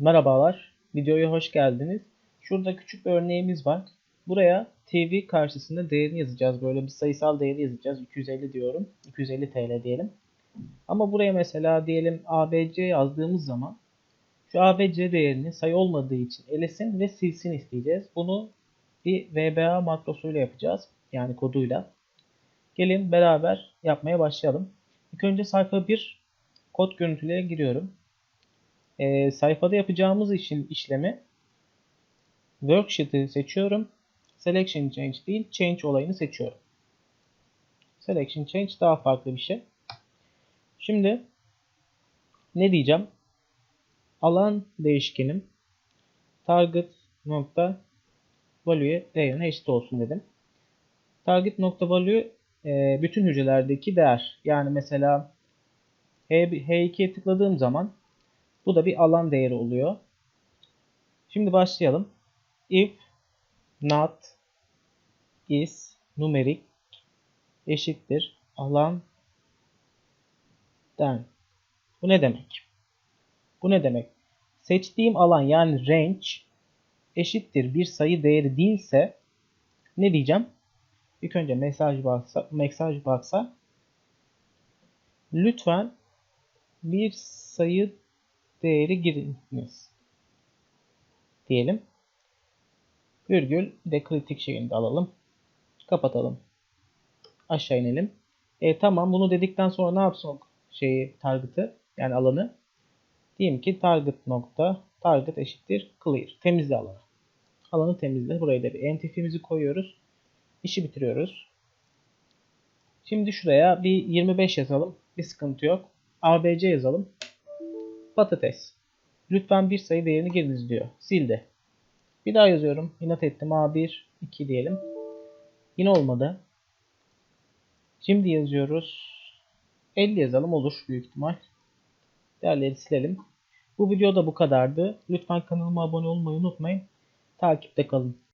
Merhabalar, videoya hoş geldiniz. Şurada küçük bir örneğimiz var. Buraya TV karşısında değerini yazacağız. Böyle bir sayısal değeri yazacağız. 250 diyorum. 250 TL diyelim. Ama buraya mesela diyelim ABC yazdığımız zaman şu ABC değerini sayı olmadığı için elesin ve silsin isteyeceğiz. Bunu bir VBA makrosuyla yapacağız. Yani koduyla. Gelin beraber yapmaya başlayalım. İlk önce sayfa 1 kod görüntülere giriyorum. Ee, sayfada yapacağımız için işlemi worksheet'i seçiyorum. Selection change değil, change olayını seçiyorum. Selection change daha farklı bir şey. Şimdi ne diyeceğim? Alan değişkenim target nokta value değerine eşit olsun dedim. Target nokta value e, bütün hücrelerdeki değer. Yani mesela H2'ye tıkladığım zaman bu da bir alan değeri oluyor. Şimdi başlayalım. If not is numeric eşittir alan den. Bu ne demek? Bu ne demek? Seçtiğim alan yani range eşittir bir sayı değeri değilse ne diyeceğim? İlk önce mesaj baksa, mesaj baksa lütfen bir sayı değeri giriniz diyelim. Virgül de kritik şeyini de alalım. Kapatalım. Aşağı inelim. E, tamam bunu dedikten sonra ne yapsın şeyi target'ı yani alanı? Diyelim ki target nokta target eşittir clear. Temizle alanı. Alanı temizle. Buraya da bir entity'mizi koyuyoruz. İşi bitiriyoruz. Şimdi şuraya bir 25 yazalım. Bir sıkıntı yok. ABC yazalım. Patates. Lütfen bir sayı değerini giriniz diyor. Sildi. Bir daha yazıyorum. İnat ettim. A1, 2 diyelim. Yine olmadı. Şimdi yazıyoruz. 50 yazalım olur büyük ihtimal. Değerleri silelim. Bu video da bu kadardı. Lütfen kanalıma abone olmayı unutmayın. Takipte kalın.